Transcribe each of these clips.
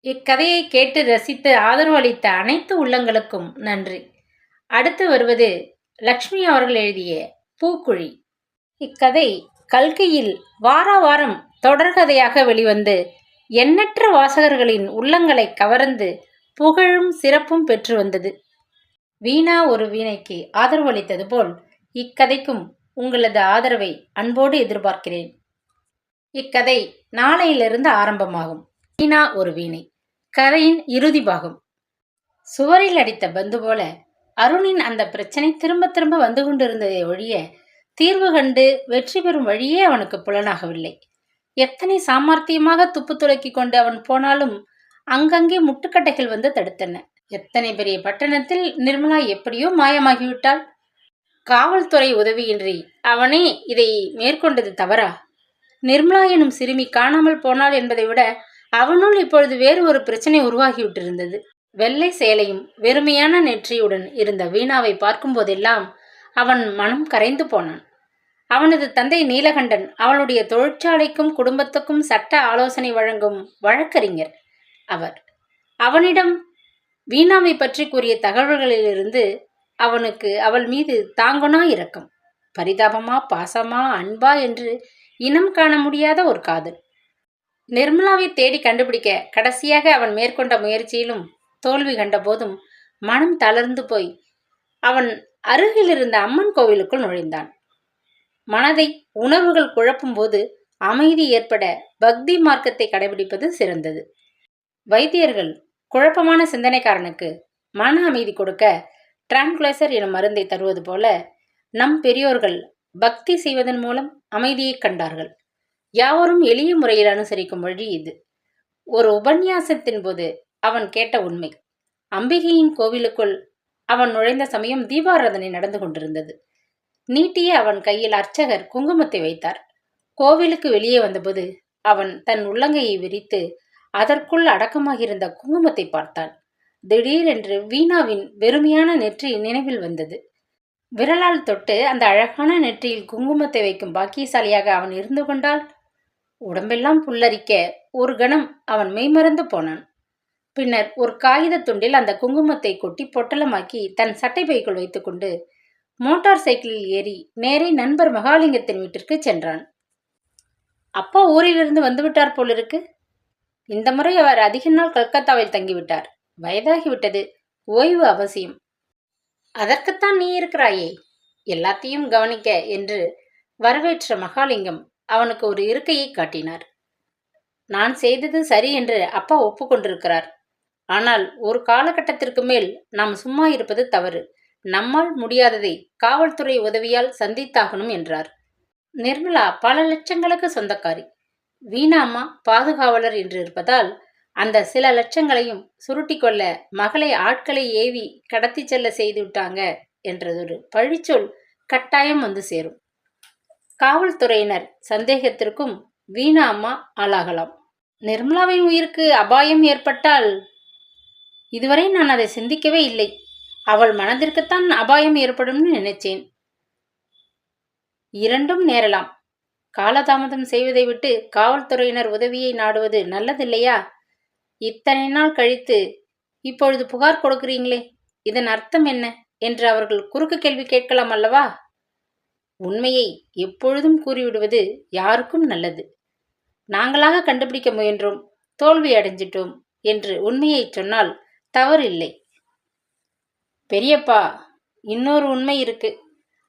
இக்கதையை கேட்டு ரசித்து ஆதரவு அளித்த அனைத்து உள்ளங்களுக்கும் நன்றி. அடுத்து வருவது லக்ஷ்மி அவர்கள் எழுதிய பூக்குழி. இக்கதை கல்கியில் வார வாரம் தொடர்கதையாக வெளிவந்து எண்ணற்ற வாசகர்களின் உள்ளங்களை கவர்ந்து புகழும் சிறப்பும் பெற்று வந்தது. வீணா ஒரு வீணைக்கு ஆதரவு அளித்தது போல் இக்கதைக்கும் உங்களது ஆதரவை அன்போடு எதிர்பார்க்கிறேன். இக்கதை நாளையிலிருந்து ஆரம்பமாகும். வீணா ஒரு வீணை. கதையின் இறுதி பாகம். சுவரில் அடித்த பந்து போல அருணின் அந்த பிரச்சனை திரும்ப திரும்ப வந்து கொண்டிருந்ததை ஒழிய தீர்வு கண்டு வெற்றி பெறும் வழியே அவனுக்கு புலனாகவில்லை. எத்தனை சாமர்த்தியமாக துப்பு துலக்கி கொண்டு அவன் போனாலும் அங்கங்கே முட்டுக்கட்டைகள் வந்து தடுத்தன. எத்தனை பெரிய பட்டணத்தில் நிர்மலா எப்படியோ மாயமாகிவிட்டாள். காவல்துறை உதவியின்றி அவனே இதை மேற்கொண்டது தவறா? நிர்மலா எனும் சிறுமி காணாமல் போனாள் என்பதை விட அவனுள் இப்பொழுது வேறு ஒரு பிரச்சனை உருவாகிவிட்டிருந்தது வெள்ளை சேலையும் வெறுமையான நெற்றியுடன் இருந்த வீணாவை பார்க்கும்போதெல்லாம் அவன் மனம் கரைந்து போனான். அவனது தந்தை நீலகண்டன் அவளுடைய தொழிற்சாலைக்கும் குடும்பத்துக்கும் சட்ட ஆலோசனை வழங்கும் வழக்கறிஞர் அவர். அவனிடம் வீணாவை பற்றி கூறிய தகவல்களிலிருந்து அவனுக்கு அவள் மீது தாங்குனா இரக்கம். பரிதாபமா பாசமா அன்பா என்று இனம் காண முடியாத ஒரு காதல். நிர்மலாவை தேடி கண்டுபிடிக்க கடைசியாக அவன் மேற்கொண்ட முயற்சியிலும் தோல்வி கண்டபோதும் மனம் தளர்ந்து போய் அவன் அருகில் இருந்த அம்மன் கோவிலுக்குள் நுழைந்தான். மனதை உணர்வுகள் குழப்பும்போது அமைதி ஏற்பட பக்தி மார்க்கத்தை கடைபிடிப்பது சிறந்தது. வைத்தியர்கள் குழப்பமான சிந்தனைக்காரனுக்கு மன அமைதி கொடுக்க டிரான்குலேசர் எனும் மருந்தை தருவது போல நம் பெரியோர்கள் பக்தி செய்வதன் மூலம் அமைதியை கண்டார்கள். யாவரும் எளிய முறையில் அனுசரிக்கும் வழி இது. ஒரு உபன்யாசத்தின் போது அவன் கேட்ட உண்மை. அம்பிகையின் கோவிலுக்குள் அவன் நுழைந்த சமயம் தீபாராதனை நடந்து கொண்டிருந்தது. நீட்டிய அவன் கையில் அர்ச்சகர் குங்குமத்தை வைத்தார். கோவிலுக்கு வெளியே வந்தபோது அவன் தன் உள்ளங்கையை விரித்து அதற்குள் அடக்கமாகியிருந்த குங்குமத்தை பார்த்தான். திடீரென்று வீணாவின் வெறுமையான நெற்றி நினைவில் வந்தது. விரலால் தொட்டு அந்த அழகான நெற்றியில் குங்குமத்தை வைக்கும் பாக்கியசாலியாக அவன் இருந்து கொண்டால் உடம்பெல்லாம் புல்லரிக்க ஒரு கணம் அவன் மெய்மறந்து போனான். பின்னர் ஒரு காகித துண்டில் அந்த குங்குமத்தை கொட்டி பொட்டலமாக்கி தன் சட்டை பைக்குள் வைத்துக்கொண்டு மோட்டார் சைக்கிளில் ஏறி நேரே நண்பர் மகாலிங்கத்தின் வீட்டிற்கு சென்றான். அப்பா ஊரிலிருந்து வந்துவிட்டார் போலிருக்கு. இந்த முறை அவர் அதிக நாள் கல்கத்தாவில் தங்கிவிட்டார். வயதாகிவிட்டது. ஓய்வு அவசியம். அதற்குத்தான் நீ இருக்கிறாயே. எல்லாத்தையும் கவனிக்க என்று வரவேற்ற மகாலிங்கம் அவனுக்கு ஒரு இருக்கையை காட்டினார். நான் செய்தது சரி என்று அப்பா ஒப்புக்கொண்டிருக்கிறார். ஆனால் ஒரு காலகட்டத்திற்கு மேல் நாம் சும்மா இருப்பது தவறு. நம்மால் முடியாததை காவல்துறை உதவியால் சந்தித்தாகணும் என்றார். நிர்மலா பல லட்சங்களுக்கு சொந்தக்காரி. வீணாம்மா பாதுகாவலர் என்று இருப்பதால் அந்த சில லட்சங்களையும் சுருட்டி கொள்ள மகளை ஆட்களை ஏவி கடத்தி செல்ல செய்து விட்டாங்க என்றதொரு பழிச்சொல் கட்டாயம் வந்து சேரும். காவல்துறையினர் சந்தேகத்திற்கும் வீணா அம்மா ஆளாகலாம். நிர்மலாவின் உயிருக்கு அபாயம் ஏற்பட்டால் இதுவரை நான் அதை சிந்திக்கவே இல்லை. அவள் மனதிற்குத்தான் அபாயம் ஏற்படும்னு நினைச்சேன். இரண்டும் நேரலாம். காலதாமதம் செய்வதை விட்டு காவல்துறையினர் உதவியை நாடுவது நல்லதில்லையா? இத்தனை நாள் கழித்து இப்பொழுது புகார் கொடுக்கிறீங்களே இதன் அர்த்தம் என்ன? என்று அவர்கள் குறுக்கு கேள்வி கேட்கலாம் அல்லவா? உண்மையை எப்பொழுதும் கூறிவிடுவது யாருக்கும் நல்லது. நாங்களாக கண்டுபிடிக்க முயன்றோம் தோல்வி அடைஞ்சிட்டோம் என்று உண்மையை சொன்னால் தவறு இல்லை பெரியப்பா இன்னொரு உண்மை இருக்கு.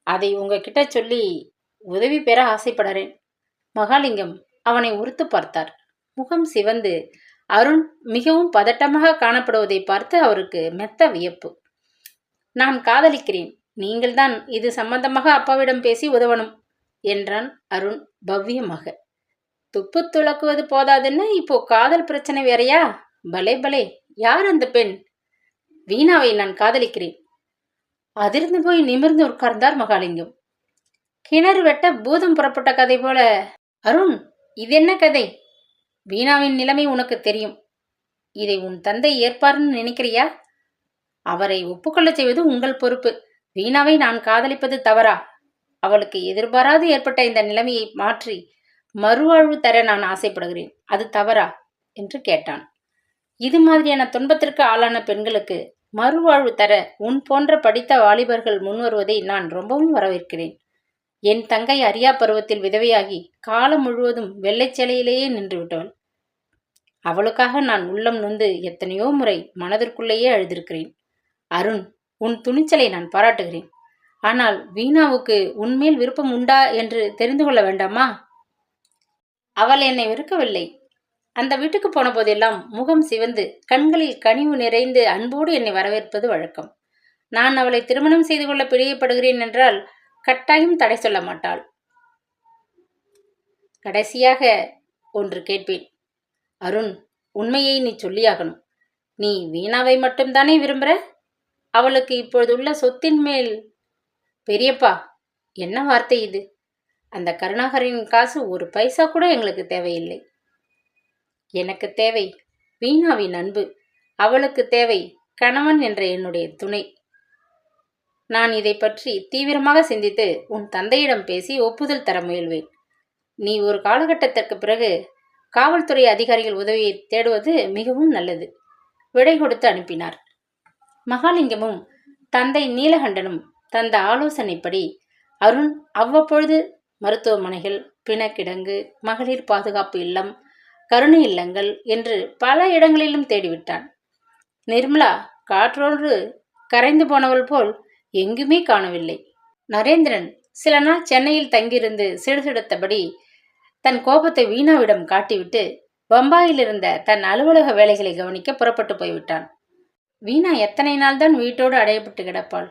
அதை உங்ககிட்ட சொல்லி உதவி பெற ஆசைப்படறேன். மகாலிங்கம் அவனை உறுத்து பார்த்தார். முகம் சிவந்து அருண் மிகவும் பதட்டமாக காணப்படுவதை பார்த்து அவருக்கு மெத்த வியப்பு. நான் காதலிக்கிறேன். நீங்கள்தான் இது சம்பந்தமாக அப்பாவிடம் பேசி உதவணும் என்றான் அருண் பவ்யமாக. துப்பு துளக்குவது போதாதுன்னு இப்போ காதல் பிரச்சனை வேறையா? பலே பலே யார் அந்த பெண்? வீணாவை நான் காதலிக்கிறேன். அதிர்ந்து போய் நிமிர்ந்து உட்கார்ந்தார் மகாலிங்கம். கிணறு வெட்ட பூதம் புறப்பட்ட கதை போல அருண் இது என்ன கதை? வீணாவின் நிலைமை உனக்கு தெரியும். இதை உன் தந்தை ஏற்பார்னு நினைக்கிறியா? அவரை ஒப்புக்கொள்ள செய்வது உங்கள் பொறுப்பு. வீணாவை நான் காதலிப்பது தவறா? அவளுக்கு எதிர்பாராது ஏற்பட்ட இந்த நிலைமையை மாற்றி மறுவாழ்வு தர நான் ஆசைப்படுகிறேன். அது தவறா? என்று கேட்டான். இது மாதிரியான துன்பத்திற்கு ஆளான பெண்களுக்கு மறுவாழ்வு தர உன் போன்ற படித்த வாலிபர்கள் முன்வருவதை நான் ரொம்பவும் வரவேற்கிறேன். என் தங்கை அரியா பருவத்தில் விதவையாகி காலம் முழுவதும் வெள்ளை சேலையிலேயே நின்றுவிட்டவள் அவளுக்காக நான் உள்ளம் நொந்து எத்தனையோ முறை மனதிற்குள்ளேயே அழுதிருக்கிறேன். அருண் உன் துணிச்சலை நான் பாராட்டுகிறேன். ஆனால் வீணாவுக்கு உன்மேல் விருப்பம் உண்டா என்று தெரிந்து கொள்ள வேண்டாமா? அவள் என்னை வெறுக்கவில்லை. அந்த வீட்டுக்கு போன போதெல்லாம் முகம் சிவந்து கண்களில் கனிவு நிறைந்து அன்போடு என்னை வரவேற்பது வழக்கம். நான் அவளை திருமணம் செய்து கொள்ள பிரியப்படுகிறேன் என்றால் கட்டாயம் தடை சொல்ல மாட்டாள். கடைசியாக ஒன்று கேட்பேன். அருண் உண்மையை நீ சொல்லியாகணும். நீ வீணாவை மட்டும்தானே விரும்புற? அவளுக்கு இப்பொழுதுள்ள சொத்தின் மேல் பெரியப்பா என்ன வார்த்தை இது? அந்த கருணாகரின் காசு ஒரு பைசா கூட எங்களுக்கு தேவையில்லை. எனக்கு தேவை வீணாவின் அன்பு. அவளுக்கு தேவை கணவன் என்ற என்னுடைய துணை. நான் இதை பற்றி தீவிரமாக சிந்தித்து உன் தந்தையிடம் பேசி ஒப்புதல் தர முயல்வேன். நீ ஒரு காலகட்டத்திற்கு பிறகு காவல்துறை அதிகாரிகள் உதவியை தேடுவது மிகவும் நல்லது விடை கொடுத்து அனுப்பினார். மகாலிங்கமும் தந்தை நீலகண்டனும் தந்த ஆலோசனைப்படி அருண் அவ்வப்பொழுது மருத்துவமனைகள் பிணக்கிடங்கு மகளிர் பாதுகாப்பு இல்லம் கருணை இல்லங்கள் என்று பல இடங்களிலும் தேடிவிட்டான். நிர்மலா காற்றோடு கரைந்து போனவள் போல் எங்குமே காணவில்லை. நரேந்திரன் சில நாள் சென்னையில் தங்கியிருந்து சிடுசிடுத்தபடி தன் கோபத்தை வீணாவிடம் காட்டிவிட்டு பம்பாயில் இருந்த தன் அலுவலக வேலைகளை கவனிக்க புறப்பட்டு போய்விட்டான். வீணா எத்தனை நாள்தான் வீட்டோடு அடையப்பட்டு கிடப்பாள்?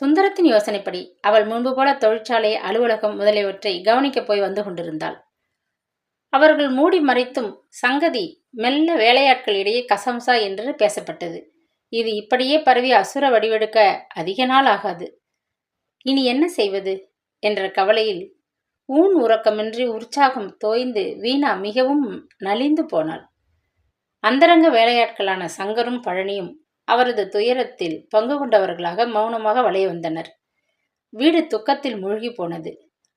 சுந்தரத்தின் யோசனைப்படி அவள் முன்பு போல தொழிற்சாலை அலுவலகம் முதலியவற்றை கவனிக்கப் போய் வந்து கொண்டிருந்தாள். அவர்கள் மூடி மறைத்தும் சங்கதி மெல்ல வேலையாட்கள் இடையே கசம்சா என்று பேசப்பட்டது. இது இப்படியே பரவி அசுர வடிவெடுக்க அதிக நாள் ஆகாது. இனி என்ன செய்வது? என்ற கவலையில் ஊன் உறக்கமின்றி உற்சாகம் தோய்ந்து வீணா மிகவும் நலிந்து போனாள். அந்தரங்க வேலையாட்களான சங்கரும் பழனியும் அவரது துயரத்தில் பங்கு கொண்டவர்களாக மௌனமாக வளைய வந்தனர். வீடு துக்கத்தில் மூழ்கி போனது.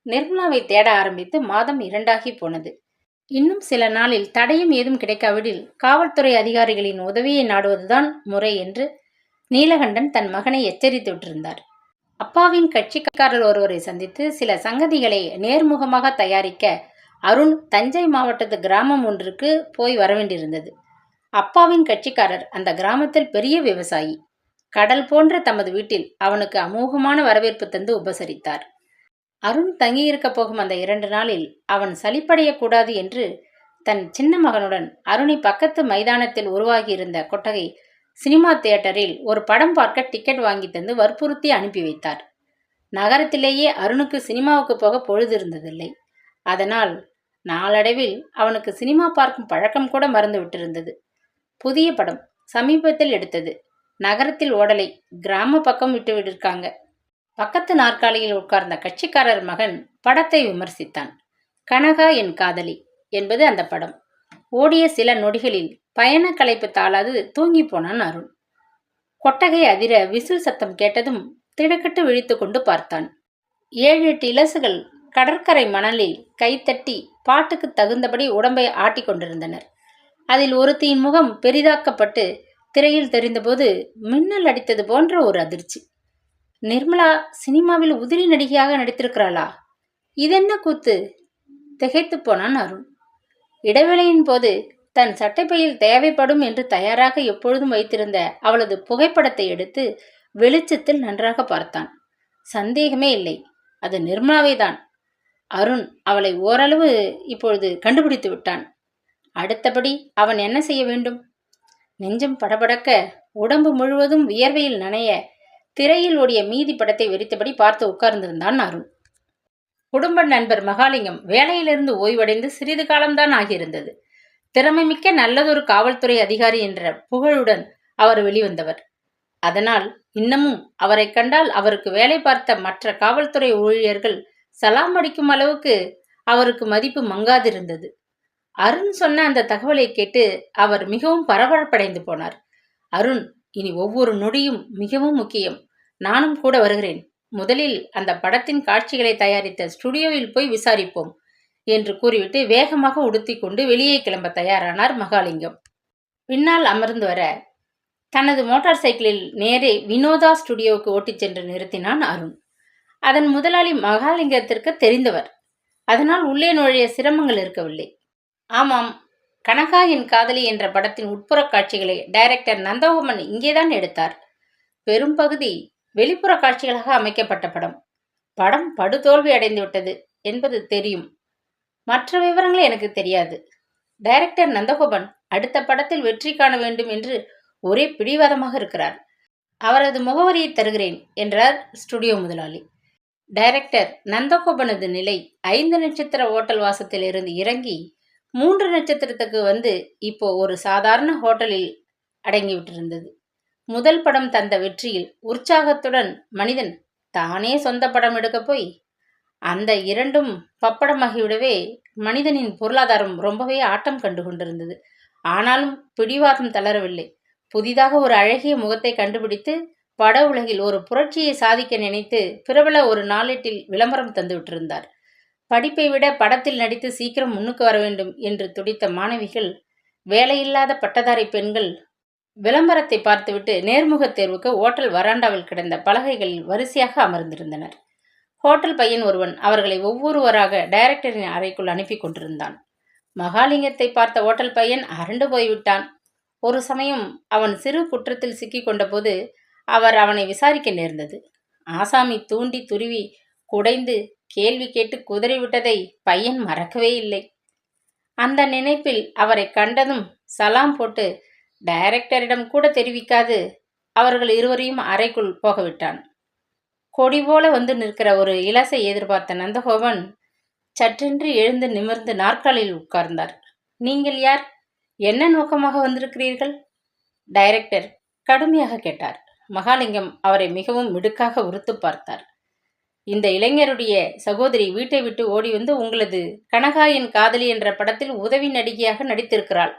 நிர்மலாவை தேட ஆரம்பித்து மாதம் இரண்டாகி போனது. இன்னும் சில நாளில் தடையும் ஏதும் கிடைக்காவிடில் காவல்துறை அதிகாரிகளின் உதவியை நாடுவதுதான் முறை என்று நீலகண்டன் தன் மகனை எச்சரித்து விட்டிருந்தார் அப்பாவின் கட்சிக்காரர் ஒருவரை சந்தித்து சில சங்கதிகளை நேர்முகமாக தயாரிக்க அருண் தஞ்சை மாவட்டத்து கிராமம் ஒன்றுக்கு போய் வரவேண்டியிருந்தது. அப்பாவின் கட்சிக்காரர் அந்த கிராமத்தில் பெரிய விவசாயி. கடல் போன்ற தமது வீட்டில் அவனுக்கு அமோகமான வரவேற்பு தந்து உபசரித்தார். அருண் தங்கியிருக்க போகும் அந்த இரண்டு நாளில் அவன் சலிப்படையக்கூடாது என்று தன் சின்ன மகனுடன் அருணை பக்கத்து மைதானத்தில் உருவாகியிருந்த கொட்டகை சினிமா தியேட்டரில் ஒரு படம் பார்க்க டிக்கெட் வாங்கி தந்து வற்புறுத்தி அனுப்பி வைத்தார். நகரத்திலேயே அருணுக்கு சினிமாவுக்கு போக பொழுது இருந்ததில்லை அதனால் நாளடைவில் அவனுக்கு சினிமா பார்க்கும் பழக்கம் கூட மறந்து விட்டிருந்தது. புதிய படம் சமீபத்தில் எடுத்தது. நகரத்தில் ஓடலை கிராம பக்கம் விட்டு விட்டிருக்காங்க. பக்கத்து நாற்காலியில் உட்கார்ந்த கட்சிக்காரர் மகன் படத்தை விமர்சித்தான். கனகா என் காதலி என்பது அந்த படம். ஓடிய சில நொடிகளில் பயண களைப்பு தாளாது தூங்கி போனான் அருண். கொட்டகை அதிர விசில் சத்தம் கேட்டதும் திடுக்கிட்டு விழித்து கொண்டு பார்த்தான். ஏழு எட்டு இலசுகள் கடற்கரை மணலில் கைத்தட்டி பாட்டுக்கு தகுந்தபடி உடம்பை ஆட்டிக் கொண்டிருந்தனர். அதில் ஒருத்தியின் முகம் பெரிதாக்கப்பட்டு திரையில் தெரிந்தபோது மின்னல் அடித்தது போன்ற ஒரு அதிர்ச்சி. நிர்மலா சினிமாவில் உதிரி நடிகையாக நடித்திருக்கிறாளா? இதென்ன கூத்து? திகைத்து போனான் அருண். இடைவேளையின் போது தன் சட்டைப்பையில் தேவைப்படும் என்று தயாராக எப்பொழுதும் வைத்திருந்த அவளது புகைப்படத்தை எடுத்து வெளிச்சத்தில் நன்றாக பார்த்தான். சந்தேகமே இல்லை. அது நிர்மலாவே தான் அருண் அவளை ஓரளவு இப்பொழுது கண்டுபிடித்து விட்டான். அடுத்தபடி அவன் என்ன செய்ய வேண்டும்? நெஞ்சம் படபடக்க உடம்பு முழுவதும் வியர்வையில் நனைய திரையில் ஓடிய மீதி படத்தை வெறித்தபடி பார்த்து உட்கார்ந்திருந்தான் அருண். குடும்ப நண்பர் மகாலிங்கம் வேலையிலிருந்து ஓய்வடைந்து சிறிது காலம்தான் ஆகியிருந்தது. திறமைமிக்க நல்லதொரு காவல்துறை அதிகாரி என்ற புகழுடன் அவர் வெளிவந்தவர். அதனால் இன்னமும் அவரை கண்டால் அவருக்கு வேலை பார்த்த மற்ற காவல்துறை ஊழியர்கள் சலாம் அடிக்கும் அளவுக்கு அவருக்கு மதிப்பு மங்காதிருந்தது. அருண் சொன்ன அந்த தகவலை கேட்டு அவர் மிகவும் பரபரப்படைந்து போனார். அருண் இனி ஒவ்வொரு நொடியும் மிகவும் முக்கியம். நானும் கூட வருகிறேன். முதலில் அந்த படத்தின் காட்சிகளை தயாரித்த ஸ்டுடியோவில் போய் விசாரிப்போம் என்று கூறிவிட்டு வேகமாக உடுத்திக்கொண்டு வெளியே கிளம்ப தயாரானார் மகாலிங்கம். பின்னால் அமர்ந்து வர தனது மோட்டார் சைக்கிளில் நேரே வினோதா ஸ்டுடியோவுக்கு ஓட்டிச் சென்று நிறுத்தினான் அருண். அதன் முதலாளி மகாலிங்கத்திற்கு தெரிந்தவர். அதனால் உள்ளே நுழைய சிரமங்கள் இருக்கவில்லை. ஆமாம். கனகா என் காதலி என்ற படத்தின் உட்புற காட்சிகளை டைரக்டர் நந்தகோமன் இங்கேதான் எடுத்தார். பெரும்பகுதி வெளிப்புற காட்சிகளாக அமைக்கப்பட்ட படம். படம் படுதோல்வி அடைந்துவிட்டது என்பது தெரியும். மற்ற விவரங்கள் எனக்கு தெரியாது. டைரக்டர் நந்தகோபன் அடுத்த படத்தில் வெற்றி காண வேண்டும் என்று ஒரே பிடிவாதமாக இருக்கிறார். அவரது முகவரியை தருகிறேன் என்றார் ஸ்டுடியோ முதலாளி. டைரக்டர் நந்தகோபனது நிலை ஐந்து நட்சத்திர ஓட்டல் வாசத்தில் இருந்து இறங்கி மூன்று நட்சத்திரத்துக்கு வந்து இப்போ ஒரு சாதாரண ஹோட்டலில் அடங்கிவிட்டிருந்தது முதல் படம் தந்த வெற்றியில் உற்சாகத்துடன் மனிதன் தானே சொந்த படம் எடுக்கப் போய் அந்த இரண்டும் பப்படமாகிவிடவே மனிதனின் பொருளாதாரம் ரொம்பவே ஆட்டம் கண்டு கொண்டிருந்தது. ஆனாலும் பிடிவாதம் தளரவில்லை. புதிதாக ஒரு அழகிய முகத்தை கண்டுபிடித்து பட உலகில் ஒரு புரட்சியை சாதிக்க நினைத்து பிரபல ஒரு நாளேட்டில் விளம்பரம் தந்து விட்டிருந்தார். படிப்பை விட படத்தில் நடித்து சீக்கிரம் முன்னுக்கு வர வேண்டும் என்று துடித்த மாணவிகள் வேலையில்லாத பட்டதாரி பெண்கள் விளம்பரத்தை பார்த்துவிட்டு நேர்முகத் தேர்வுக்கு ஓட்டல் வராண்டாவில் கிடந்த பலகைகளில் வரிசையாக அமர்ந்திருந்தனர். ஹோட்டல் பையன் ஒருவன் அவர்களை ஒவ்வொருவராக டைரக்டரின் அறைக்குள் அனுப்பி கொண்டிருந்தான். மகாலிங்கத்தை பார்த்த ஓட்டல் பையன் அரண்டு போய்விட்டான். ஒரு சமயம் அவன் சிறு குற்றத்தில் சிக்கி கொண்டபோது அவர் அவனை விசாரிக்க நேர்ந்தது. ஆசாமி தூண்டி துருவி குடைந்து கேள்வி கேட்டு குதறிவிட்டதை பையன் மறக்கவே இல்லை. அந்த நினைப்பில் அவரை கண்டதும் சலாம் போட்டு டைரக்டரிடம் கூட தெரிவிக்காது. அவர்கள் இருவரையும் அறைக்குள் போகவிட்டான். கொடி போல வந்து நிற்கிற ஒரு இலசை எதிர்பார்த்த நந்தகோபன் சற்றென்று எழுந்து நிமிர்ந்து நாற்காலியில் உட்கார்ந்தார். நீங்கள் யார்? என்ன நோக்கமாக வந்திருக்கிறீர்கள்? டைரக்டர் கடுமையாக கேட்டார். மகாலிங்கம் அவரை மிகவும் மிடுக்காக உறுத்து பார்த்தார். இந்த இளைஞருடைய சகோதரி வீட்டை விட்டு ஓடி வந்து உங்களது கனகாயின் காதலி என்ற படத்தில் உதவி நடிகையாக நடித்திருக்கிறாள்.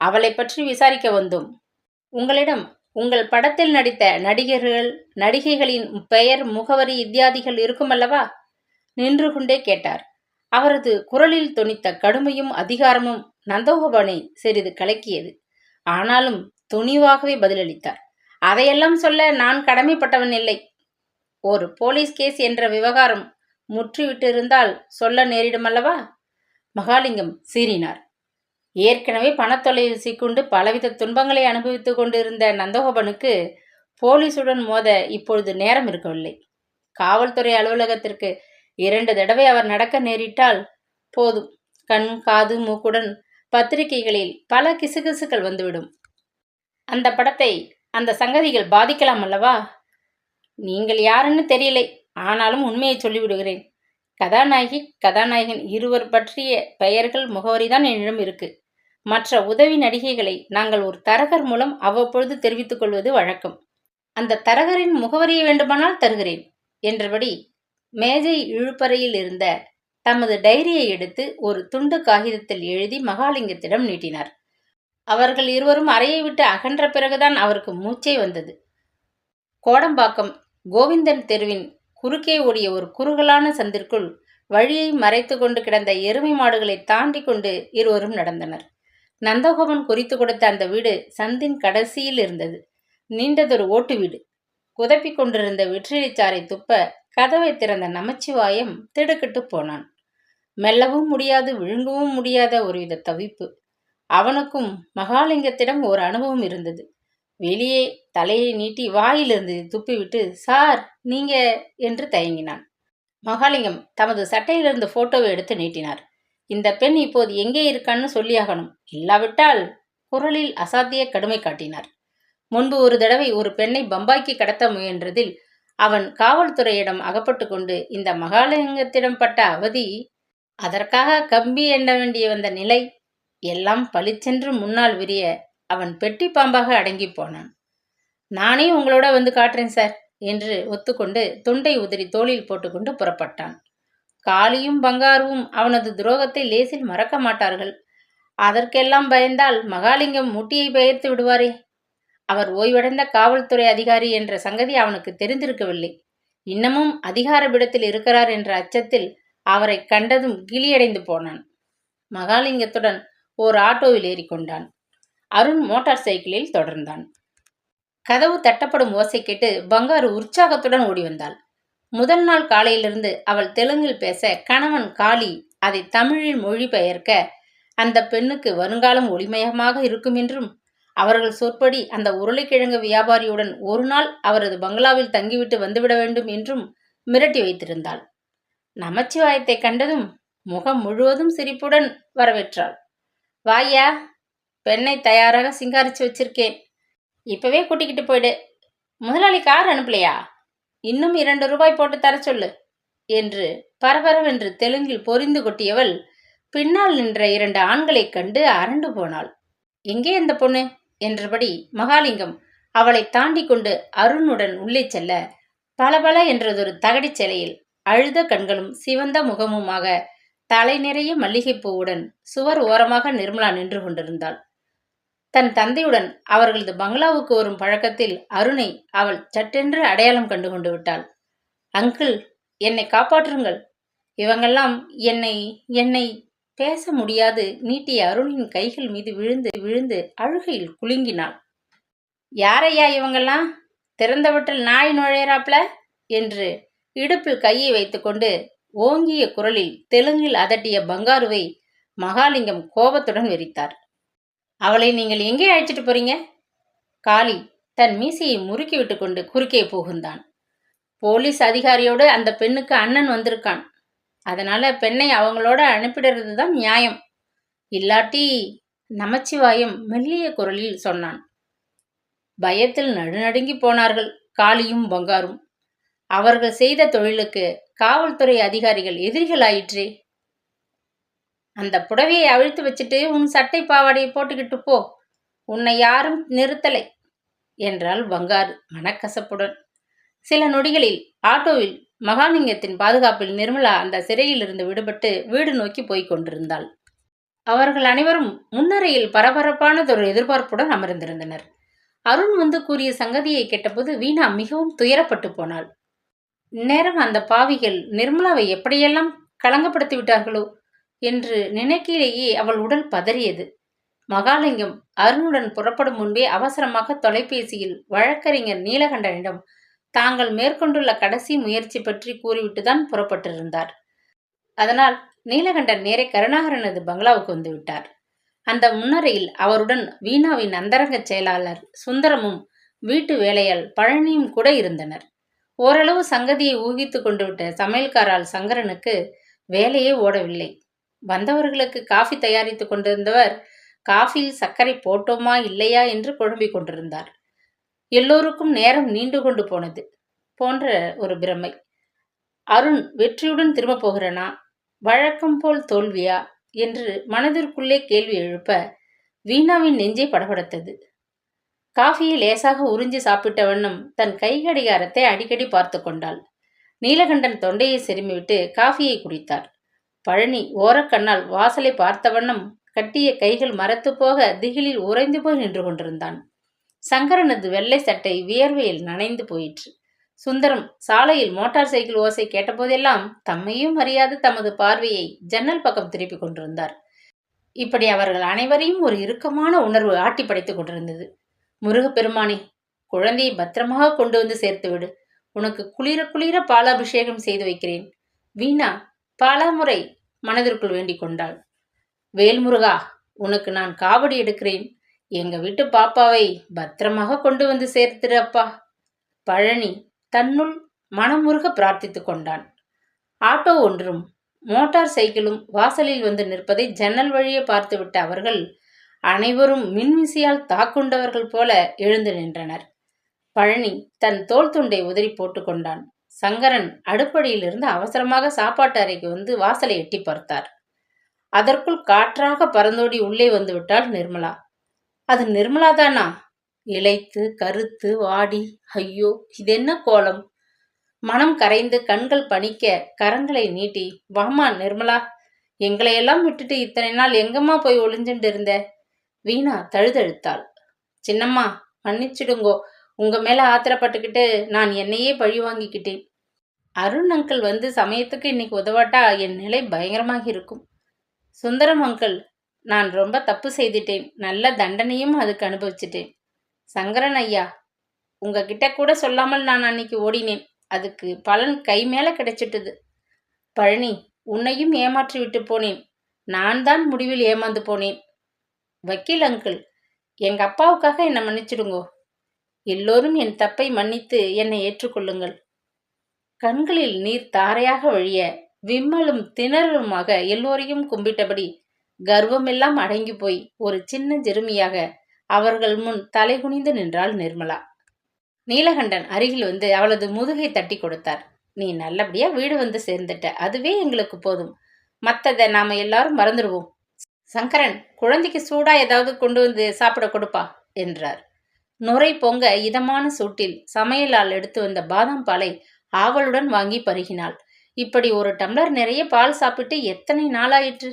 அவளை பற்றி விசாரிக்க வந்தோம். உங்களிடம் உங்கள் படத்தில் நடித்த நடிகர்கள் நடிகைகளின் பெயர் முகவரி இத்தியாதிகள் இருக்குமல்லவா? நின்று கொண்டே கேட்டார். அவரது குரலில் தொனித்த கடுமையும் அதிகாரமும் நந்தோகபானை சிறிது கலக்கியது. ஆனாலும் துணிவாகவே பதிலளித்தார். அதையெல்லாம் சொல்ல நான் கடமைப்பட்டவன் இல்லை. ஒரு போலீஸ் கேஸ் என்ற விவகாரம் முற்றிவிட்டிருந்தால் சொல்ல நேரிடுமல்லவா? மகாலிங்கம் சீறினார். ஏற்கனவே பணத்தொலையில் சிக்குண்டு பலவித துன்பங்களை அனுபவித்து கொண்டிருந்த நந்தகோபனுக்கு போலீசுடன் மோத இப்பொழுது நேரம் இருக்கவில்லை. காவல்துறை அலுவலகத்திற்கு இரண்டு தடவை அவர் நடக்க நேரிட்டால் போதும். கண் காது மூக்குடன் பத்திரிகைகளில் பல கிசுகிசுக்கள் வந்துவிடும். அந்த படத்தை அந்த சங்கதிகள் பாதிக்கலாம் அல்லவா? நீங்கள் யாருன்னு தெரியலை. ஆனாலும் உண்மையை சொல்லிவிடுகிறேன். கதாநாயகி கதாநாயகன் இருவர் பற்றிய பெயர்கள் முகவரி தான் என்னிடம் இருக்கு. மற்ற உதவி நடிகைகளை நாங்கள் ஒரு தரகர் மூலம் அவ்வப்பொழுது தெரிவித்துக் கொள்வது வழக்கம். அந்த தரகரின் முகவரியை வேண்டுமானால் தருகிறேன் என்றபடி மேஜை இழுப்பறையில் இருந்த தமது டைரியை எடுத்து ஒரு துண்டு காகிதத்தில் எழுதி மகாலிங்கத்திடம் நீட்டினார். அவர்கள் இருவரும் அறையை விட்டு அகன்ற பிறகுதான் அவருக்கு மூச்சை வந்தது. கோடம்பாக்கம் கோவிந்தன் தெருவின் குறுக்கே ஓடிய ஒரு குறுகலான சந்திற்குள் வழியை மறைத்து கொண்டு கிடந்த எருமை மாடுகளை தாண்டி கொண்டு இருவரும் நடந்தனர். நந்தகோபன் குறித்து கொடுத்த அந்த வீடு சந்தின் கடைசியில் இருந்தது. நீண்டதொரு ஓட்டு வீடு. குதப்பி கொண்டிருந்த வெற்றிலைச்சாரை துப்ப கதவை திறந்த நமச்சிவாயம் திடுக்கிட்டு போனான். மெல்லவும் முடியாது விழுங்கவும் முடியாத ஒருவித தவிப்பு. அவனுக்கும் மகாலிங்கத்திடம் ஒரு அனுபவம் இருந்தது. வெளியே தலையை நீட்டி வாயிலிருந்து துப்பிவிட்டு சார் நீங்க என்று தயங்கினான். மகாலிங்கம் தமது சட்டையிலிருந்து போட்டோவை எடுத்து நீட்டினார். இந்த பெண் இப்போது எங்கே இருக்கான்னு சொல்லியாகணும். இல்லாவிட்டால் குரலில் அசாத்திய கடுமை காட்டினார். முன்பு ஒரு தடவை ஒரு பெண்ணை பம்பாய்க்கு கடத்த முயன்றதில் அவன் காவல்துறையிடம் அகப்பட்டு கொண்டு இந்த மகாலிங்கத்திடம் பட்ட அவதி அதற்காக கம்பி எண்ண வேண்டிய வந்த நிலை எல்லாம் பளிச்சென்று முன்னால் விரிய அவன் பெட்டி பாம்பாக அடங்கி போனான். நானே உங்களோட வந்து காட்டுறேன் சார் என்று ஒத்துக்கொண்டு துண்டை உதறி தோளில் போட்டுக்கொண்டு புறப்பட்டான். காளியும் பங்காருவும் அவனது துரோகத்தை லேசில் மறக்க மாட்டார்கள். அதற்கெல்லாம் பயந்தால் மகாலிங்கம் முட்டியை பெயர்த்து விடுவாரே. அவர் ஓய்வடைந்த காவல்துறை அதிகாரி என்ற சங்கதி அவனுக்கு தெரிந்திருக்கவில்லை. இன்னமும் அதிகார பிடத்தில் இருக்கிறார் என்ற அச்சத்தில் அவரை கண்டதும் கிளியடைந்து போனான். மகாலிங்கத்துடன் ஓர் ஆட்டோவில் ஏறிக்கொண்டான். அருண் மோட்டார் சைக்கிளில் தொடர்ந்தான். கதவு தட்டப்படும் ஓசை கேட்டு பங்காரு உற்சாகத்துடன் ஓடி வந்தாள். முதல் நாள் காலையிலிருந்து அவள் தெலுங்கில் பேச கணவன் காளி அதை தமிழில் மொழிபெயர்க்க அந்த பெண்ணுக்கு வருங்காலம் ஒளிமயமாக இருக்கும் என்றும் அவர்கள் சொற்படி அந்த உருளைக்கிழங்கு வியாபாரியுடன் ஒரு நாள் அவரது பங்களாவில் தங்கிவிட்டு வந்துவிட வேண்டும் என்றும் மிரட்டி வைத்திருந்தாள். நமச்சிவாயத்தை கண்டதும் முகம் முழுவதும் சிரிப்புடன் வரவேற்றாள். வாயா பெண்ணை தயாராக சிங்காரிச்சு வச்சிருக்கேன். இப்பவே கூட்டிக்கிட்டு போயிடு. முதலாளி கார் அனுப்பலையா? இன்னும் இரண்டு ரூபாய் போட்டு தர சொல்லு என்று பரபரவென்று தெலுங்கில் பொரிந்து கொட்டியவள் பின்னால் நின்ற இரண்டு ஆண்களைக் கண்டு அரண்டு போனாள். எங்கே இந்த பொண்ணு? என்றபடி மகாலிங்கம் அவளை தாண்டி கொண்டு அருணுடன் உள்ளே செல்ல பளபள என்றதொரு தகடிச் சிலையில் அழுத கண்களும் சிவந்த முகமுமாக தலை நிறைய மல்லிகைப்பூவுடன் சுவர் ஓரமாக நிர்மலா நின்று கொண்டிருந்தாள். தன் தந்தையுடன் அவர்களது பங்களாவுக்கு வரும் பழக்கத்தில் அருணை அவள் சட்டென்று அடையாளம் கண்டு கொண்டு விட்டாள். அங்கிள் என்னை காப்பாற்றுங்கள். இவங்கெல்லாம் என்னை என்னை பேச முடியாது நீட்டிய அருணின் கைகள் மீது விழுந்து விழுந்து அழுகையில் குலுங்கினாள். யாரையா இவங்கெல்லாம்? திறந்த வீட்டில் நாய் நுழையறாப்ல? என்று இடுப்பில் கையை வைத்துக்கொண்டு ஓங்கிய குரலில் தெலுங்கில் அதட்டிய பங்காருவை மகாலிங்கம் கோபத்துடன் வெறித்தார். அவளை நீங்கள் எங்கே அழைச்சிட்டு போறீங்க? காளி தன் மீசையை முறுக்கி விட்டு கொண்டு குறுக்கே புகுந்தான். போலீஸ் அதிகாரியோடு அந்த பெண்ணுக்கு அண்ணன் வந்திருக்கான். அதனால பெண்ணை அவங்களோட அனுப்பிடுறது தான் நியாயம். இல்லாட்டி நமச்சிவாயம் மெல்லிய குரலில் சொன்னான். பயத்தில் நடுநடுங்கி போனார்கள் காளியும் பங்காரும். அவர்கள் செய்த தொழிலுக்கு காவல்துறை அதிகாரிகள் எதிரிகளாயிற்றே. அந்த புடவையை அவிழ்த்து வச்சுட்டு உன் சட்டை பாவாடையை போட்டுக்கிட்டு போ. உன்னை யாரும் நிறுத்தலை என்றாள் பங்காரு மனக்கசப்புடன். சில நொடிகளில் ஆட்டோவில் மகாலிங்கத்தின் பாதுகாப்பில் நிர்மலா அந்த சிறையிலிருந்து விடுபட்டு வீடு நோக்கி போய்க் கொண்டிருந்தாள். அவர்கள் அனைவரும் முன்னரையில் பரபரப்பானதொரு எதிர்பார்ப்புடன் அமர்ந்திருந்தனர். அருண் வந்து கூறிய சங்கதியை கேட்டபோது வீணா மிகவும் துயரப்பட்டு போனாள். நேரம் அந்த பாவிகள் நிர்மலாவை எப்படியெல்லாம் களங்கப்படுத்தி விட்டார்களோ என்று நினைக்கையிலேயே அவள் உடல் பதறியது. மகாலிங்கம் அருணுடன் புறப்படும் முன்பே அவசரமாக தொலைபேசியில் வழக்கறிஞர் நீலகண்டனிடம் தாங்கள் மேற்கொண்டுள்ள கடைசி முயற்சி பற்றி கூறிவிட்டுதான் புறப்பட்டிருந்தார். அதனால் நீலகண்டன் நேரே கருணாகரனது பங்களாவுக்கு வந்துவிட்டார். அந்த முன்னரையில் அவருடன் வீணாவின் அந்தரங்க செயலாளர் சுந்தரமும் வீட்டு வேலையால் பழனியும் கூட இருந்தனர். ஓரளவு சங்கதியை ஊகித்து கொண்டு விட்ட சமையல்காரால் சங்கரனுக்கு வேலையே ஓடவில்லை. வந்தவர்களுக்கு காஃபி தயாரித்து கொண்டிருந்தவர் காஃபியில் சர்க்கரை போட்டோமா இல்லையா? என்று குழம்பிக் கொண்டிருந்தார். எல்லோருக்கும் நேரம் நீண்டு கொண்டு போனது போன்ற ஒரு பிரமை. அருண் வெற்றியுடன் திரும்ப போகிறனா? வழக்கம் போல் தோல்வியா? என்று மனதிற்குள்ளே கேள்வி எழுப்ப வீணாவின் நெஞ்சை படபடத்தது. காஃபியை லேசாக உறிஞ்சி சாப்பிட்ட வண்ணம் தன் கை கடிகாரத்தை அடிக்கடி பார்த்து கொண்டாள். நீலகண்டன் தொண்டையை செருமிவிட்டு காஃபியை குடித்தார். பழனி ஓரக்கண்ணால் வாசலை பார்த்த வண்ணம் கட்டிய கைகள் மரத்து போக திகிலில் உறைந்து போய் நின்று கொண்டிருந்தான். சங்கரனது வெள்ளை சட்டை வியர்வையில் நனைந்து போயிற்று. சுந்தரம் சாலையில் மோட்டார் சைக்கிள் ஓசை கேட்டபோதெல்லாம் தம்மையும் அறியாது தமது பார்வையை ஜன்னல் பக்கம் திருப்பிக் கொண்டிருந்தார். இப்படி அவர்கள் அனைவரையும் ஒரு இறுக்கமான உணர்வு ஆட்டி படைத்துக் கொண்டிருந்தது. முருகப்பெருமானே குழந்தையை பத்திரமாக கொண்டு வந்து சேர்த்துவிடு உனக்கு குளிர குளிர பாலாபிஷேகம் செய்து வைக்கிறேன். வீணா பல முறை மனதிற்குள் வேண்டிக் கொண்டாள். வேல்முருகா உனக்கு நான் காவடி எடுக்கிறேன். எங்க வீட்டு பாப்பாவை பத்திரமாக கொண்டு வந்து சேர்த்துடு அப்பா. பழனி தன்னுள் மனமுருக பிரார்த்தித்து கொண்டான். ஆட்டோ ஒன்றும் மோட்டார் சைக்கிளும் வாசலில் வந்து நிற்பதை ஜன்னல் வழியே பார்த்துவிட்ட அவர்கள் அனைவரும் மின்விசியால் தாக்குண்டவர்கள் போல எழுந்து நின்றனர். பழனி தன் தோல் துண்டை உதறி போட்டுக்கொண்டான் சங்கரன் அடுப்படியிலிருந்து அவசரமாக சாப்பாட்டு அறைக்கு வந்து வாசலை எட்டி பார்த்தார். அதற்குள் காற்றாக பறந்தோடி உள்ளே வந்துவிட்டாள் நிர்மலா. அது நிர்மலா தானா? இளைத்து கருத்து வாடி. ஐயோ இதென்ன கோலம்? மனம் கரைந்து கண்கள் பணிக்க கரங்களை நீட்டி வாமா நிர்மலா எங்களையெல்லாம் விட்டுட்டு இத்தனை நாள் எங்கம்மா போய் ஒளிஞ்சுட்டு இருந்த? வீணா தழுதழுத்தாள். சின்னம்மா மன்னிச்சிடுங்கோ. உங்க மேல ஆத்திரப்பட்டுக்கிட்டு நான் என்னையே பழி வாங்கிக்கிட்டேன். அருண் அங்கிள் வந்து சமயத்துக்கு இன்னைக்கு உதவாட்டா? என் நிலை பயங்கரமாக இருக்கும். சுந்தரம் அங்கிள் நான் ரொம்ப தப்பு செய்துட்டேன். நல்ல தண்டனையும் அதுக்கு அனுபவிச்சிட்டேன். சங்கரன் ஐயா உங்ககிட்ட கூட சொல்லாமல் நான் அன்னைக்கு ஓடினேன். அதுக்கு பலன் கை மேல கிடைச்சிட்டது. பழனி உன்னையும் ஏமாற்றி விட்டு போனேன். நான் தான் முடிவில் ஏமாந்து போனேன். வக்கீல் அங்கிள் எங்க அப்பாவுக்காக என்னை மன்னிச்சிடுங்கோ. எல்லோரும் என் தப்பை மன்னித்து என்னை ஏற்றுக்கொள்ளுங்கள். கண்களில் நீர் தாரையாக வழிய விம்மலும் திணறலுமாக எல்லோரையும் கும்பிட்டபடி கர்வமெல்லாம் அடங்கி போய் ஒரு சின்ன ஜெருமியாக அவர்கள் முன் தலை குனிந்து நின்றாள் நிர்மலா. நீலகண்டன் அருகில் வந்து அவளது முதுகை தட்டி கொடுத்தார். நீ நல்லபடியா வீடு வந்து சேர்ந்துட்ட. அதுவே எங்களுக்கு போதும். மற்றதை நாம எல்லாரும் மறந்துடுவோம். சங்கரன் குழந்தைக்கு சூடா ஏதாவது கொண்டு வந்து சாப்பிட கொடுப்பா என்றார். நுரை பொங்க இதமான சூட்டில் சமையலால் எடுத்து வந்த பாதாம் பாலை ஆவலுடன் வாங்கி பருகினாள். இப்படி ஒரு டம்ளர் நிறைய பால் சாப்பிட்டு எத்தனை நாளாயிற்று?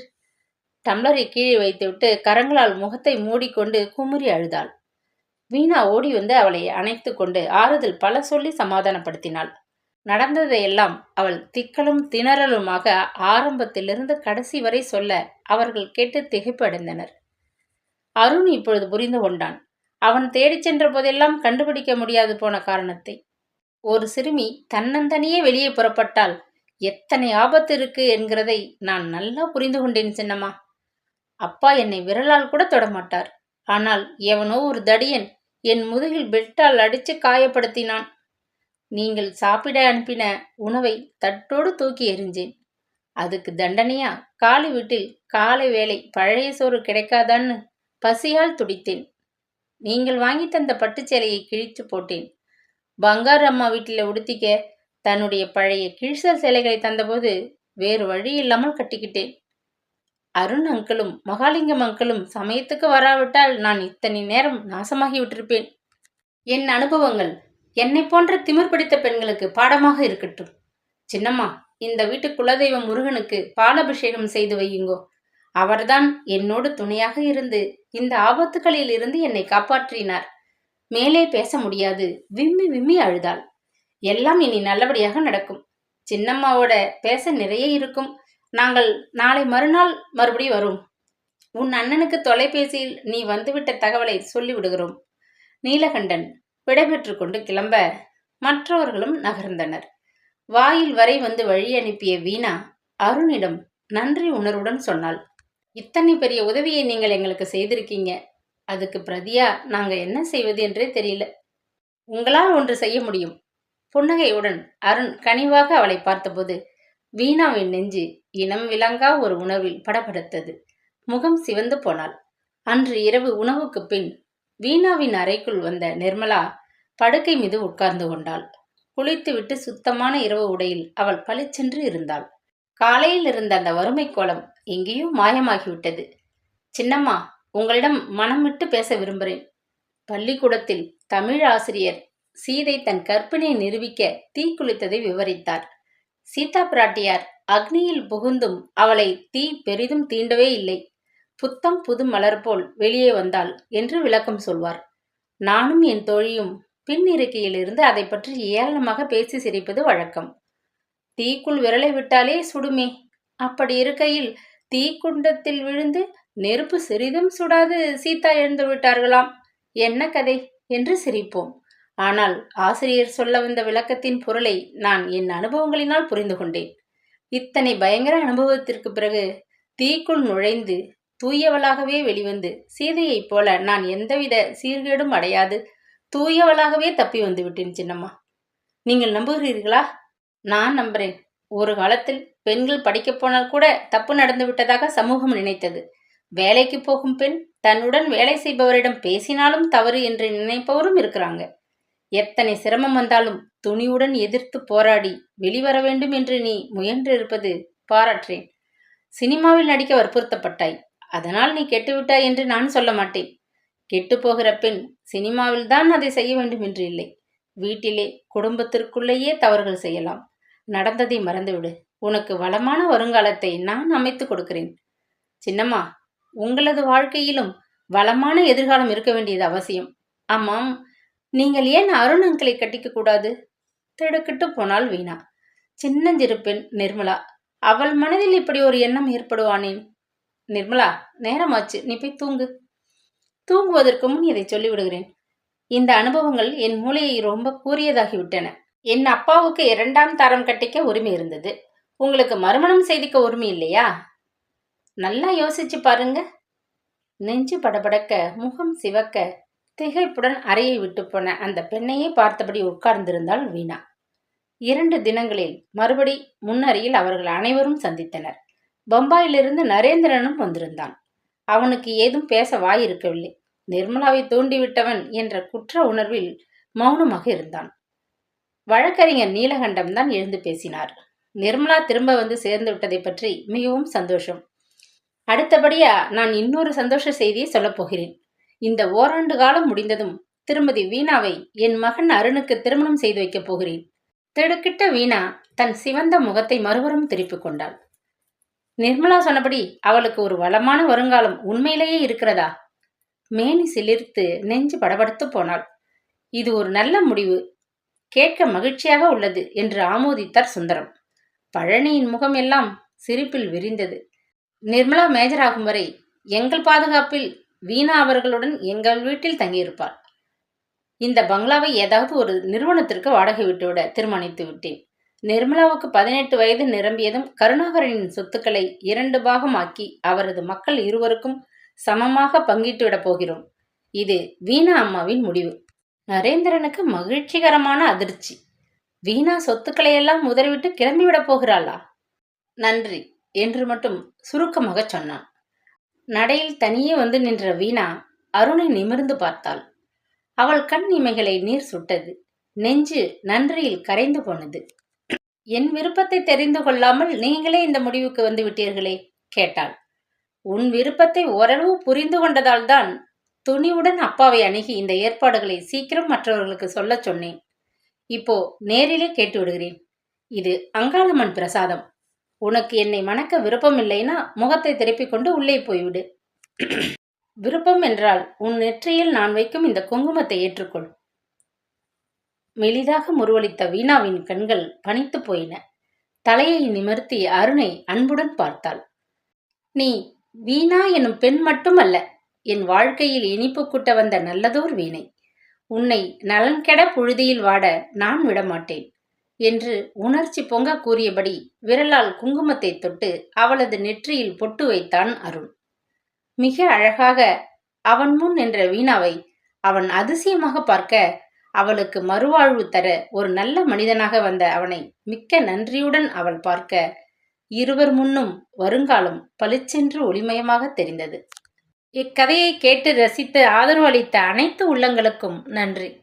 டம்ளரை கீழே வைத்துவிட்டு கரங்களால் முகத்தை மூடிக்கொண்டு குமுறி அழுதாள். வீணா ஓடி வந்து அவளை அணைத்து கொண்டு ஆறுதல் பல சொல்லி சமாதானப்படுத்தினாள். நடந்ததையெல்லாம் அவள் திக்கலும் திணறலுமாக ஆரம்பத்திலிருந்து கடைசி வரை சொல்ல அவர்கள் கேட்டு திகைப்படைந்தனர். அருண் இப்பொழுது புரிந்து கொண்டான். அவன் தேடிச் சென்ற போதெல்லாம் கண்டுபிடிக்க முடியாது போன காரணத்தை. ஒரு சிறுமி தன்னந்தனியே வெளியே புறப்பட்டால் எத்தனை ஆபத்து இருக்கு என்கிறதை நான் நல்லா புரிந்து கொண்டேன் சின்னம்மா. அப்பா என்னை விரலால் கூட தொடமாட்டார் ஆனால் எவனோ ஒரு தடியன் என் முதுகில் பெல்ட்டால் அடித்து காயப்படுத்தினான். நீங்கள் சாப்பிட அனுப்பின உணவை தட்டோடு தூக்கி எறிஞ்சேன். அதுக்கு தண்டனையா? காலி வீட்டில் காலை வேலை பழைய சோறு கிடைக்காதான்னு பசியால் துடித்தேன். நீங்கள் வாங்கி தந்த பட்டுச்சேலையை கிழித்து போட்டேன். பங்காரு அம்மா வீட்டில் உடுத்திக்க தன்னுடைய பழைய கிழிசல் சேலைகளை தந்தபோது வேறு வழி இல்லாமல் கட்டிக்கிட்டேன். அருண் அங்கிளும் மகாலிங்கம் அங்கிளும் சமயத்துக்கு வராவிட்டால் நான் இத்தனை நேரம் நாசமாகி விட்டிருப்பேன். என் அனுபவங்கள் என்னை போன்ற திமிர் பிடித்த பெண்களுக்கு பாடமாக இருக்கட்டும். சின்னம்மா இந்த வீட்டு குலதெய்வம் முருகனுக்கு பாலபிஷேகம் செய்து வையுங்கோ. அவர்தான் என்னோடு துணையாக இருந்து இந்த ஆபத்துகளில் இருந்து என்னை காப்பாற்றினார். மேலே பேச முடியாது. விம்மி விம்மி அழுதாள். எல்லாம் இனி நல்லபடியாக நடக்கும். சின்னம்மாவோட பேச நிறைய இருக்கும். நாங்கள் நாளை மறுநாள் மறுபடி வரும். உன் அண்ணனுக்கு தொலைபேசியில் நீ வந்துவிட்ட தகவலை சொல்லிவிடுகிறோம் நீலகண்டன் விடைபெற்று கொண்டு கிளம்ப மற்றவர்களும் நகர்ந்தனர். வாயில் வரை வந்து வழி அனுப்பிய வீணா அருணிடம் நன்றி உணர்வுடன் சொன்னாள். இத்தனை பெரிய உதவியை நீங்கள் எங்களுக்கு செய்திருக்கீங்க. அதுக்கு பிரதியா நாங்க என்ன செய்வது என்றே தெரியல. உங்களால் ஒன்று செய்ய முடியும். புன்னகையுடன் அருண் கனிவாக அவளை பார்த்தபோது வீணாவின் நெஞ்சு இனம் விளங்கா ஒரு உணர்வில் படபடத்தது. முகம் சிவந்து போனாள். அன்று இரவு உணவுக்கு பின் வீணாவின் அறைக்குள் வந்த நிர்மலா படுக்கை மீது உட்கார்ந்து கொண்டாள். குளித்துவிட்டு சுத்தமான இரவு உடையில் அவள் பளிச்சென்று இருந்தாள். காலையில் இருந்த அந்த வறுமை கோலம் எங்கேயோ மாயமாகிவிட்டது. சின்னம்மா உங்களிடம் மனம் விட்டு பேச விரும்புகிறேன். பள்ளிக்கூடத்தில் தமிழ் ஆசிரியர் சீதை தன் கற்பனையை நிரூபிக்க தீக்குளித்ததை விவரித்தார். சீதா பிராட்டியார் அக்னியில் புகுந்தும் அவளை தீ பெரிதும் தீண்டவே இல்லை. புத்தம் புது மலர் போல் வெளியே வந்தாள் என்று விளக்கம் சொல்வார். நானும் என் தோழியும் பின் இருக்கையிலிருந்து அதை பற்றி ஏளனமாக பேசி சிரிப்பது வழக்கம். தீக்குள் விரலை விட்டாலே சுடுமே அப்படி இருக்கையில் தீக்குண்டத்தில் விழுந்து நெருப்பு சிறிதும் சுடாது சீதா எழுந்து விட்டார்களாம். என்ன கதை என்று சிரிப்போம். ஆனால் ஆசிரியர் சொல்ல வந்த விளக்கத்தின் பொருளை நான் என் அனுபவங்களினால் புரிந்து கொண்டேன். இத்தனை பயங்கர அனுபவத்திற்கு பிறகு தீக்குள் நுழைந்து தூயவளாகவே வெளிவந்து சீதையைப் போல நான் எந்தவித சீர்கேடும் அடையாது. தூயவளாகவே தப்பி வந்து விட்டேன் சின்னம்மா. நீங்கள் நம்புகிறீர்களா? நான் நம்புறேன். ஒரு காலத்தில் பெண்கள் படிக்கப் போனால் கூட தப்பு நடந்து விட்டதாக சமூகம் நினைத்தது. வேலைக்கு போகும் பெண் தன்னுடன் வேலை செய்பவரிடம் பேசினாலும் தவறு என்று நினைப்பவரும் இருக்கிறாங்க. எத்தனை சிரமம் வந்தாலும் துணிவுடன் எதிர்த்து போராடி வெளிவர வேண்டும் என்று நீ முயன்றிருப்பது பாராற்றேன் சினிமாவில் நடிக்க வற்புறுத்தப்பட்டாய். அதனால் நீ கெட்டுவிட்டாய் என்று நான் சொல்ல மாட்டேன். கெட்டு போகிற பெண் சினிமாவில் தான் அதை செய்ய வேண்டும் என்று இல்லை. வீட்டிலே குடும்பத்திற்குள்ளேயே தவறுகள் செய்யலாம். நடந்ததை மறந்துவிடு. உனக்கு வளமான வருங்காலத்தை நான் அமைத்து கொடுக்கிறேன். சின்னம்மா உங்களது வாழ்க்கையிலும் வளமான எதிர்காலம் இருக்க வேண்டியது அவசியம். ஆமாம் நீங்கள் ஏன் அருண் அங்கிளை கட்டிக்க கூடாது? திடுக்கிட்டு போனால் வீணா. சின்னஞ்சிறு பெண் நிர்மலா அவள் மனதில் இப்படி ஒரு எண்ணம் ஏற்படுவானேன்? நிர்மலா நேரமாச்சு நீ போய் தூங்கு. தூங்குவதற்கு முன் இதை சொல்லிவிடுகிறேன். இந்த அனுபவங்கள் என் மூளையை ரொம்ப கூறியதாகிவிட்டன. என் அப்பாவுக்கு இரண்டாம் தரம் கட்டிக்க உரிமை இருந்தது. உங்களுக்கு மறுமணம் செய்திக்க உரிமை இல்லையா? நல்லா யோசிச்சு பாருங்க. நெஞ்சு படபடக்க முகம் சிவக்க திகைப்புடன் அறையை விட்டு போன அந்த பெண்ணையே பார்த்தபடி உட்கார்ந்திருந்தாள் வீணா. இரண்டு தினங்களில் மறுபடி முன்னறையில் அவர்கள் அனைவரும் சந்தித்தனர். பம்பாயிலிருந்து நரேந்திரனும் வந்திருந்தான். அவனுக்கு ஏதும் பேச வாய் இருக்கவில்லை. நிர்மலாவை தூண்டிவிட்டவன் என்ற குற்ற உணர்வில் மௌனமாக இருந்தான். வழக்கறிஞர் நீலகண்டம் தான் எழுந்து பேசினார். நிர்மலா திரும்ப வந்து சேர்ந்து விட்டதை பற்றி மிகவும் சந்தோஷம். அடுத்தபடியா நான் இன்னொரு சந்தோஷ செய்தியை சொல்லப் போகிறேன். இந்த ஓராண்டு காலம் முடிந்ததும் திருமதி வீணாவை என் மகன் அருணுக்கு திருமணம் செய்து வைக்கப் போகிறேன். திடுக்கிட்ட வீணா தன் சிவந்த முகத்தை மறுபுறம் திருப்பிக் கொண்டாள். நிர்மலா சொன்னபடி அவளுக்கு ஒரு வளமான வருங்காலம் உண்மையிலேயே இருக்கிறதா? மேனி சிலிர்த்து நெஞ்சு படபடுத்து போனாள். இது ஒரு நல்ல முடிவு. கேட்க மகிழ்ச்சியாக உள்ளது என்று ஆமோதித்தார் சுந்தரம். பழனியின் முகம் எல்லாம் சிரிப்பில் விரிந்தது. நிர்மலா மேஜர் ஆகும் வரை எங்கள் பாதுகாப்பில் வீணா அவர்களுடன் எங்கள் வீட்டில் தங்கியிருப்பார் இந்த பங்களாவை ஏதாவது ஒரு நிறுவனத்திற்கு வாடகை விட்டுவிட தீர்மானித்து விட்டேன். நிர்மலாவுக்கு பதினெட்டு வயது நிரம்பியதும் கருணாகரனின் சொத்துக்களை இரண்டு பாகமாக்கி அவரது மக்கள் இருவருக்கும் சமமாக பங்கிட்டுவிடப் போகிறோம். இது வீணா அம்மாவின் முடிவு. நரேந்திரனுக்கு மகிழ்ச்சிகரமான அதிர்ச்சி. வீணா சொத்துக்களை எல்லாம் உதறிவிட்டு கிளம்பிவிடப் போகிறாளா? நன்றி என்று மட்டும் சுருக்கமாக சொன்னான். நடையில் தனியே வந்து நின்ற வீணா அருணை நிமிர்ந்து பார்த்தாள். அவள் கண் இமைகளை நீர் சுட்டது. நெஞ்சு நன்றியில் கரைந்து போனது. என் விருப்பத்தை தெரிந்து கொள்ளாமல் நீங்களே இந்த முடிவுக்கு வந்து விட்டீர்களே கேட்டாள். உன் விருப்பத்தை ஓரளவு புரிந்து கொண்டதால் தான் துணிவுடன் அப்பாவை அணுகி இந்த ஏற்பாடுகளை சீக்கிரம் மற்றவர்களுக்கு சொல்லச் சொன்னேன். இப்போ நேரிலே கேட்டு விடுகிறேன் இது அங்காளம்மன் பிரசாதம். உனக்கு என்னை மணக்க விருப்பம் இல்லைன்னா முகத்தை திருப்பிக் கொண்டு உள்ளே போய்விடு. விருப்பம் என்றால் உன் நெற்றியில் நான் வைக்கும் இந்த குங்குமத்தை ஏற்றுக்கொள். மெலிதாக முருவளித்த வீணாவின் கண்கள் பனித்து போயின. தலையை நிமிர்த்தி அருணை அன்புடன் பார்த்தாள். நீ வீணா எனும் பெண் மட்டுமல்ல என் வாழ்க்கையில் இனிப்பு கூட்ட வந்த நல்லதோர் வீணை. உன்னை நலன் கெட புழுதியில் வாட நான் விடமாட்டேன் என்று உணர்ச்சி பொங்க கூறியபடி விரலால் குங்குமத்தை தொட்டு அவளது நெற்றியில் பொட்டு வைத்தான் அருண். மிக அழகாக அவன் முன் நின்ற வீணாவை அவன் அதிசயமாக பார்க்க அவளுக்கு மறுவாழ்வு தர ஒரு நல்ல மனிதனாக வந்த அவனை மிக்க நன்றியுடன் அவள் பார்க்க இருவர் முன்னும் வருங்காலம் பளிச்சென்று ஒளிமயமாக தெரிந்தது. இக்கதையை கேட்டு ரசித்து ஆதரவு அளித்த அனைத்து உள்ளங்களுக்கும் நன்றி.